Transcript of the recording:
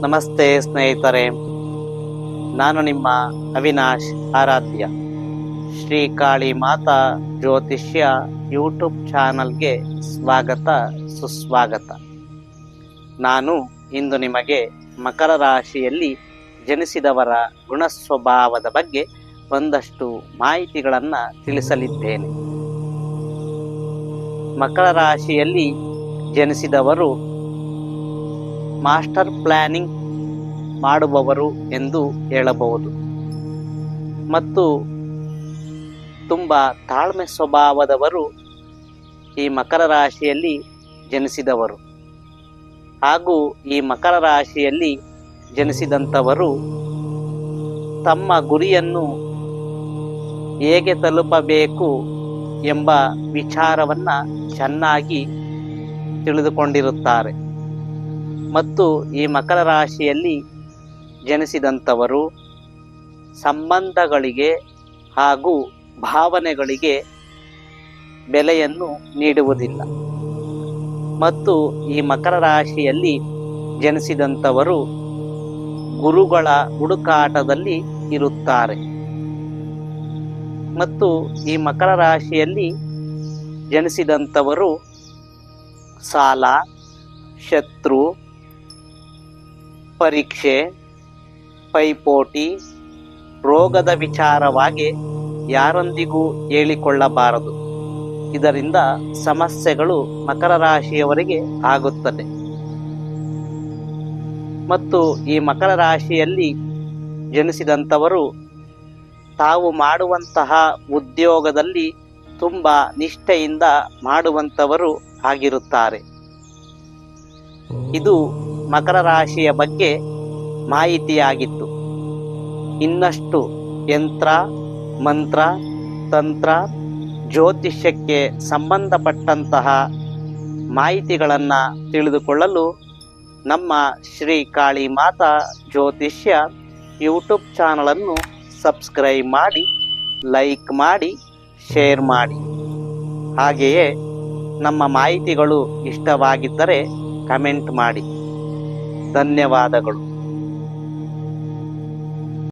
ನಮಸ್ತೆ ಸ್ನೇಹಿತರೆ. ನಾನು ನಿಮ್ಮ ಅವಿನಾಶ್ ಆರಾಧ್ಯ. ಶ್ರೀ ಕಾಳಿ ಮಾತಾ ಜ್ಯೋತಿಷ್ಯ ಯೂಟ್ಯೂಬ್ ಚಾನಲ್ಗೆ ಸ್ವಾಗತ, ಸುಸ್ವಾಗತ. ನಾನು ಇಂದು ನಿಮಗೆ ಮಕರ ರಾಶಿಯಲ್ಲಿ ಜನಿಸಿದವರ ಗುಣ ಸ್ವಭಾವದ ಬಗ್ಗೆ ಒಂದಷ್ಟು ಮಾಹಿತಿಗಳನ್ನು ತಿಳಿಸಲಿದ್ದೇನೆ. ಮಕರ ರಾಶಿಯಲ್ಲಿ ಜನಿಸಿದವರು ಮಾಸ್ಟರ್ ಪ್ಲಾನಿಂಗ್ ಮಾಡುವವರು ಎಂದು ಹೇಳಬಹುದು. ಮತ್ತು ತುಂಬ ತಾಳ್ಮೆ ಸ್ವಭಾವದವರು ಈ ಮಕರ ರಾಶಿಯಲ್ಲಿ ಜನಿಸಿದವರು. ಹಾಗೂ ಈ ಮಕರ ರಾಶಿಯಲ್ಲಿ ಜನಿಸಿದಂಥವರು ತಮ್ಮ ಗುರಿಯನ್ನು ಹೇಗೆ ತಲುಪಬೇಕು ಎಂಬ ವಿಚಾರವನ್ನು ಚೆನ್ನಾಗಿ ತಿಳಿದುಕೊಂಡಿರುತ್ತಾರೆ. ಮತ್ತು ಈ ಮಕರ ರಾಶಿಯಲ್ಲಿ ಜನಿಸಿದಂಥವರು ಸಂಬಂಧಗಳಿಗೆ ಹಾಗೂ ಭಾವನೆಗಳಿಗೆ ಬೆಲೆಯನ್ನು ನೀಡುವುದಿಲ್ಲ. ಮತ್ತು ಈ ಮಕರ ರಾಶಿಯಲ್ಲಿ ಜನಿಸಿದಂಥವರು ಗುರುಗಳ ಹುಡುಕಾಟದಲ್ಲಿ ಇರುತ್ತಾರೆ. ಮತ್ತು ಈ ಮಕರ ರಾಶಿಯಲ್ಲಿ ಜನಿಸಿದಂಥವರು ಸಾಲ, ಶತ್ರು ಪರೀಕ್ಷೆ ಪೈಪೋಟಿ ರೋಗದ ವಿಚಾರವಾಗಿ ಯಾರೊಂದಿಗೂ ಹೇಳಿಕೊಳ್ಳಬಾರದು. ಇದರಿಂದ ಸಮಸ್ಯೆಗಳು ಮಕರ ರಾಶಿಯವರಿಗೆ ಆಗುತ್ತದೆ. ಮತ್ತು ಈ ಮಕರ ರಾಶಿಯಲ್ಲಿ ಜನಿಸಿದಂಥವರು ತಾವು ಮಾಡುವಂತಹ ಉದ್ಯೋಗದಲ್ಲಿ ತುಂಬ ನಿಷ್ಠೆಯಿಂದ ಮಾಡುವಂಥವರು ಆಗಿರುತ್ತಾರೆ. ಇದು ಮಕರ ರಾಶಿಯ ಬಗ್ಗೆ ಮಾಹಿತಿಯಾಗಿತ್ತು. ಇನ್ನಷ್ಟು ಯಂತ್ರ, ಮಂತ್ರ, ತಂತ್ರ, ಜ್ಯೋತಿಷ್ಯಕ್ಕೆ ಸಂಬಂಧಪಟ್ಟಂತಹ ಮಾಹಿತಿಗಳನ್ನು ತಿಳಿದುಕೊಳ್ಳಲು ನಮ್ಮ ಶ್ರೀ ಕಾಳಿ ಮಾತಾ ಜ್ಯೋತಿಷ್ಯ ಯೂಟ್ಯೂಬ್ ಚಾನಲನ್ನು ಸಬ್ಸ್ಕ್ರೈಬ್ ಮಾಡಿ, ಲೈಕ್ ಮಾಡಿ, ಶೇರ್ ಮಾಡಿ. ಹಾಗೆಯೇ ನಮ್ಮ ಮಾಹಿತಿಗಳು ಇಷ್ಟವಾಗಿದ್ದರೆ ಕಮೆಂಟ್ ಮಾಡಿ. ಧನ್ಯವಾದಗಳು.